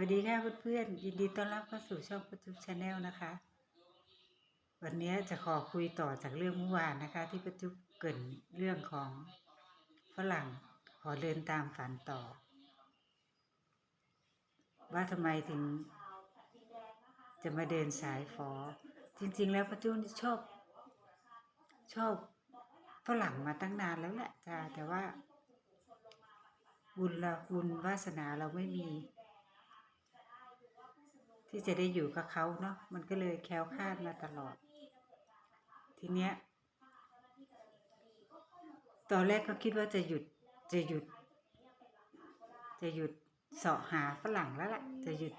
วัสดีค่ะเพื่อนๆยินดีต้อนรับเข้าสู่ช่องประจุชาแนลนะคะ วันนี้จะขอคุยต่อจากเรื่องเมื่อวานนะคะ ที่ประจุเกินเรื่องของฝรั่งขอเดินตามฝันต่อ ว่าทำไมถึง จะมาเดินสายฟอ จริง ๆ แล้วประจุนี่ชอบ ชอบฝรั่งมาตั้งนานแล้วแหละจ้าแต่ว่า บุญเราบุญวาสนาเราไม่มี ที่จะได้อยู่กับเขาเนาะมันก็เลยแคล้วคลาดมาตลอด ทีเนี้ยตอนแรกก็คิดว่าจะหยุดจะหยุด จะหยุดเสาะหาฝรั่งแล้วล่ะ จะหยุด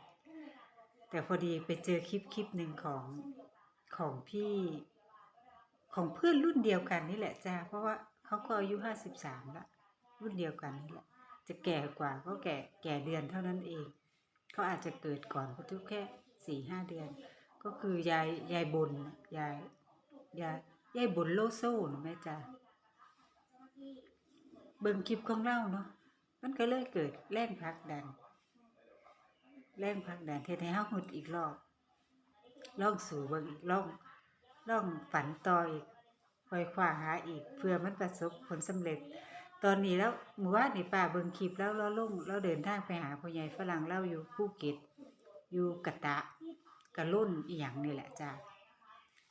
แต่พอดีไปเจอคลิปคลิปหนึ่งของของพี่ของเพื่อนรุ่นเดียวกันนี่แหละจ้าเพราะว่าเขาก็อายุห้าสิบสามละรุ่นเดียวกันนี่แหละจะแก่กว่าก็แก่แก่เดือนเท่านั้นเอง เขาอาจจะเกิดก่อนพทุกแค่สี่ห้าเดือน ก็คือยายยายบนน่ะยายยายยายบนโลโซ่นะแม่จ้าเบิ่งคลิปของเราเนาะมันก็เลยเกิดแรงผลักดันแรงผลักดันเทให้เฮาหุดอีกรอบล่องสู่เบิ่งอีกลองล่องฝันต่ออีกคอยคว้าหาอีกเพื่อมันประสบผลสำเร็จ ตอนนี้แล้วหมู่ว่านนี่ป้าเบิ่งคลิปแล้วเราลงเราเดินทางไปหาพ่อใหญ่ฝรั่งเล่าอยู่ภูเก็ตอยู่กะตะกะลุ่นอีหยังนี่แหละจ้า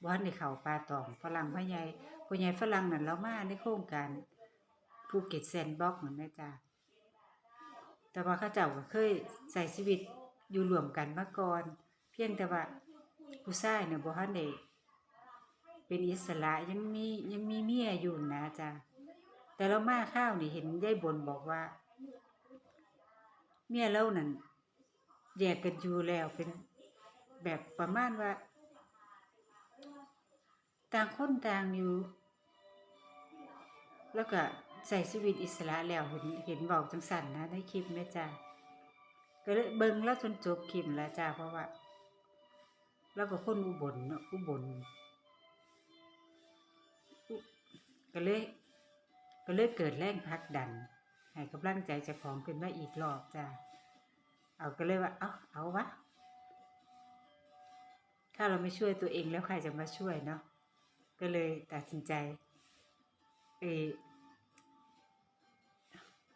ว่านในเขาปลาตองฝรั่งพ่อใหญ่พ่อใหญ่ฝรั่งนั่นเรามาในโครงการภูเก็ตแซนด์บ็อกเหมือนแม่จ้าแต่ว่าข้าเจ้าก็เคยใส่ชีวิตอยู่รวมกันมาก่อน เพียงแต่ว่าผู้ชายเนี่ยบ่ทันได้เป็นอิสระยังมียังมีเมียอยู่นะจ้า แต่เรามาข้าวนี่เห็นยายบนบอกว่า เมียเรานั่นแยกกันอยู่แล้วเป็นแบบประมาณว่า ต่างคนต่างอยู่ แล้วก็ใส่ชีวิตอิสระแล้วเห็นเห็นบอกจังสันนะในคลิปแม่จ้าก็เลยเบิ่งแล้วจนจบคลิปแล้วจ้าเพราะว่า แล้วก็คนอุบลเนาะอุบลก็เลย ก็เลยเกิดแรงผลักดันให้กำลังใจเจ้าของขึ้นมาอีกรอบจ้าเอาก็เลยว่า เอาเอาวะ ถ้าเราไม่ช่วยตัวเองแล้วใครจะมาช่วยเนาะ ก็เลยตัดสินใจเอ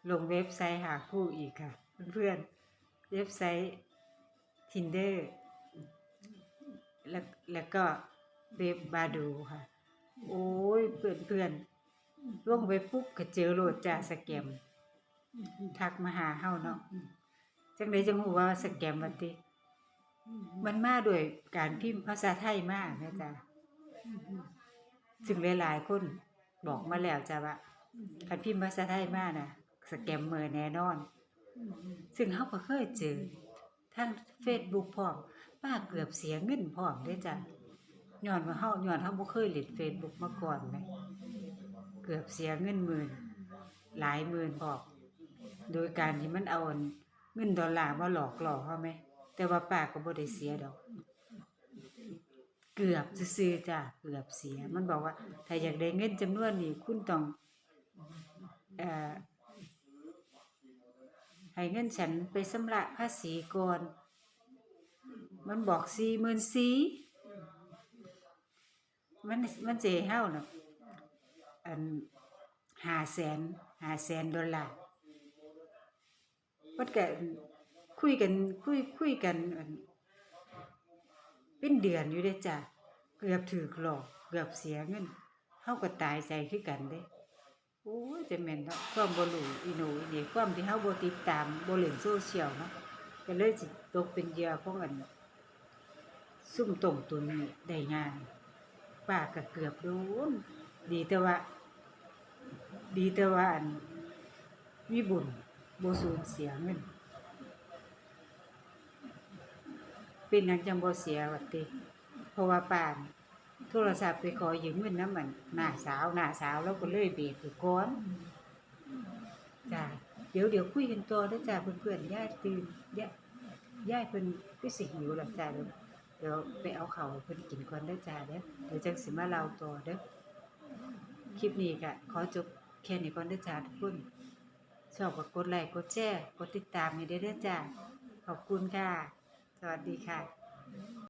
ลงเว็บไซต์หาคู่อีกค่ะ เพื่อนๆ เว็บไซต์ Tinder แล้วแล้วก็เว็บบาดูค่ะ โอ้ยเพื่อนเพื่อน ๆลงไปปุ๊บก็เจอโหลดจ่าสแกมทักมาหาเฮาเนาะจังไดจังหูว่าสแกมวันติมันมาด้วยการพิมพ์ภาษาไทยมาแม่จ้าซึ่งหลายๆคนบอกมาแล้วจ้าว่าการพิมพ์ภาษาไทยมากนะสแกมเมอร์แน่นอน ซึ่งเฮาก็เคยเจอทาง Facebook พร้อมป้าเกือบเสียเงินพร้อมเด้จ้ะย้อนว่าเฮาย้อนเฮาบ่เคยเล่น Facebook มาก่อนแหม กือบเสียเงินหมื่น หลายหมื่นบอก โดยการที่มันเอาเงินดอลลาร์มาหลอกหลอกเขาไหม แต่ว่าปากก็บ่ได้เสียดอก เกือบซื่อจ้ะเกือบเสีย มันบอกว่า ถ้าอยากได้เงินจำนวนนี้คุณต้องเอ่อให้เงินฉันไปชำระภาษีก่อน มันบอกสี่หมื่นสี่มันมันเจ๊เฮาน่ะ อันหาแสนหาแสนดอลลาร์มันก็คุยกันคุยคุยกันเป็นเดือนอยู่เด้จ้ะเกือบถือหลอกเกือบเสียเงินเฮาก็ตายใจคือกันเด้โอ้ยจะแม่นเนาะความบ่รู้อีหนูอีนี่ความที่เฮาบ่ติดตามบ่เล่นโซเชียลเนาะก็เลยสิตกเป็นเหยื่อของอันซุ่มต้มตุนนี่ได้ง่ายป้าก็เกือบโดนดีแต่ว่า ดีแต่ว่าอันมีบุญบสูญเสียเงินเป็นยังจังบเสียวัดติเพราะว่าป่าน โทรศัพท์ไปขอยืมเงินน้ำมันหน้าสาวหน้าสาวแล้วก็เลยเบรกไปก่อนจ้าเดี๋ยวเดี๋ยวคุยกันต่อเด้อจ้าเพื่อนๆย่าตื่นย่าย่าเพิ่อนคือสิหิวแล้วจ้าเดี๋ยวเดี๋ยวไปเอาเขาเพิ่อนกินก่อนเด้อจ้าเด้อเดี๋ยวจังสิมาเล่าต่อเด้อคลิปนี้ก็ขอจบ แค่นี้ก่อนด้จ้าทุกคนชอบก็กดไลค์กดแชร์กดติดตามให้เด้ด้อจ้าขอบคุณค่ะ สวัสดีค่ะ